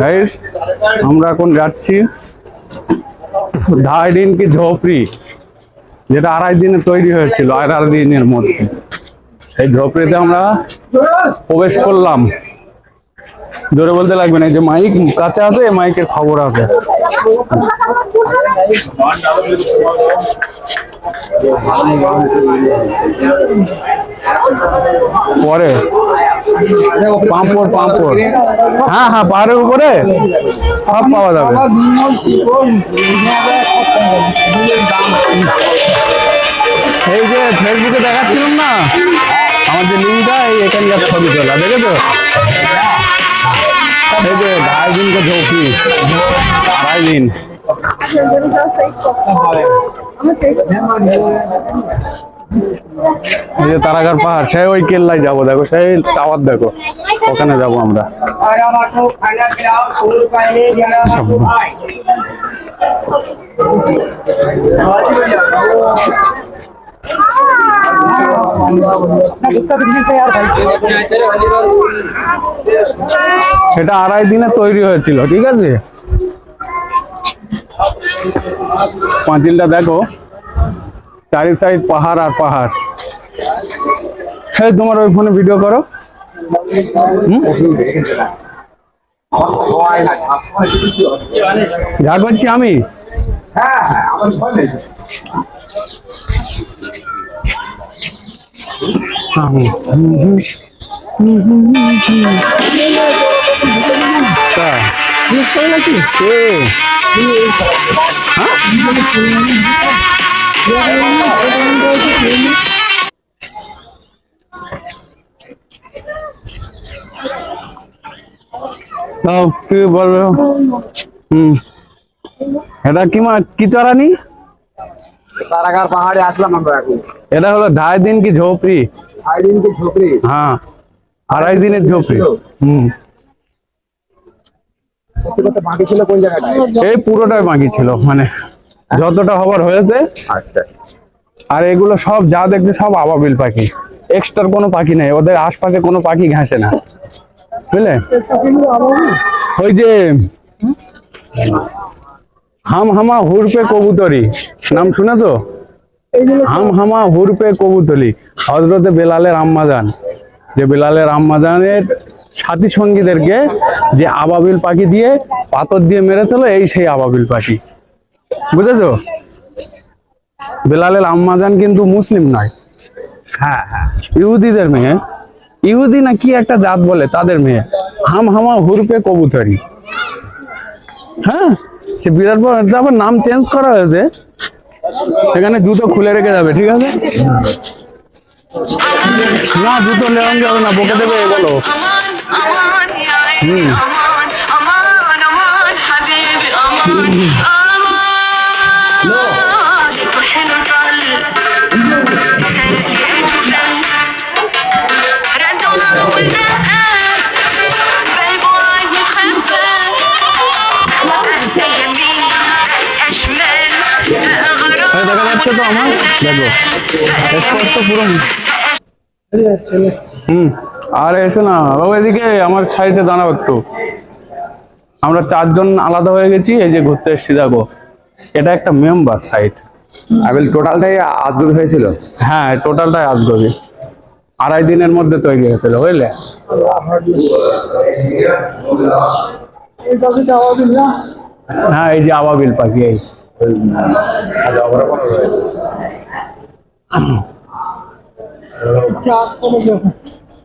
Guys আমরা এখন যাচ্ছি ঢাই দিন কি ঝোপড়ি, যেটা আড়াই দিনে তৈরি হয়েছিল, আড়াই দিনের মধ্যে। এই ঝোপড়িতে আমরা প্রবেশ করলাম। জোরে বলতে লাগবে না যে মাইক কাছে আছে, মাইকের খবর আছে। পরে? পাম্পড় পাম্পড়। হ্যাঁ হ্যাঁ পাহাড়ের উপরে? সব পাওয়া যাবে। এই যে ফেসবুকে দেখাচ্ছিলাম না? আমার যে লিঙ্কটা এখানকার ছবি তোলা, দেখেছ? ঝোঁকি আড়াই দিন এই যে তারাগার পাহাড়, সেই ওই কেল্লায় যাব, দেখো, সেই টাওয়ার দেখো, ওখানে যাব আমরা। সেটা আড়াই দিনে তৈরি হয়েছিল ঠিক আছে? পাঁচিলটা দেখো চারি সাইড পাহাড় আর পাহাড়। হ্যাঁ তোমার ওই ফোনে ভিডিও করো? ঝাড় পাচ্ছি আমি? তা, তাও কি বলব? হুম। এটা কি মা কি চড়ানি? তারাগার পাহাড়ে আসলাম আমরা এখন। এটা হলো ঢাই দিন কি ঝোপড়ি? আইডিন কি ঝোপড়ি? হ্যাঁ আড়াই দিনের ঝোপড়ি। হুম। বাকি ছিল কোন জায়গাটায়? এই পুরোটাই বাকি ছিল মানে যতটা হবার হয়েছে। আচ্ছা। আর এগুলো সব যা দেখছে সব আবাবিল পাখি। এক্সট্রার কোনো পাখি নেই ওদের আশপাশে কোনো পাখি ঘাসে না। বুঝলে? ওই যে হাম হামা হুরপে কবুতরি নাম শুনে তো হাম হামা হুরপে কবুতরি হজরতে বেলালের আম্মাজান যে বেলালের আম্মাজানের সাথী সঙ্গীদেরকে যে আবাবিল পাখি দিয়ে পাথর দিয়ে মেরেছিল এই সেই আবাবিল পাখি। বুঝেছ? বেলালের আম্মাজান কিন্তু মুসলিম নয়। হ্যাঁ হ্যাঁ। ইহুদিদের মেয়ে। ইহুদি না কি একটা জাত বলে তাদের মেয়ে? হাম হামা হুরপে কবুতরি হ্যাঁ? সে বিরাট বড় তারপর আবার নাম চেঞ্জ করা হয়েছে। সেখানে জুতো খুলে রেখে যাবে ঠিক আছে? না জুতো নেওয়া যাবে না বকে দেবে বলো। হুম। তো আমার? দেখো। স্পষ্ট পুরো হুম আর এসো না। বাবু এদিকে আমার সাইডে দাঁড়াও একটু। আমরা চারজন আলাদা হয়ে গেছি এই যে ঘুরতে এসেছি দেখো। এটা একটা মেম্বার সাইট। আবিল টোটালটাই আদুর হয়েছিল? হ্যাঁ টোটালটাই আজগবি। আড়াই দিনের মধ্যে তৈরি হয়েছিল বুঝলে? হ্যাঁ এই যে আবাবিল পাখি এই। হ্যাঁ, হ্যাঁ, হ্যাঁ। আচ্ছা, আচ্ছা, আচ্ছা। রয়েছে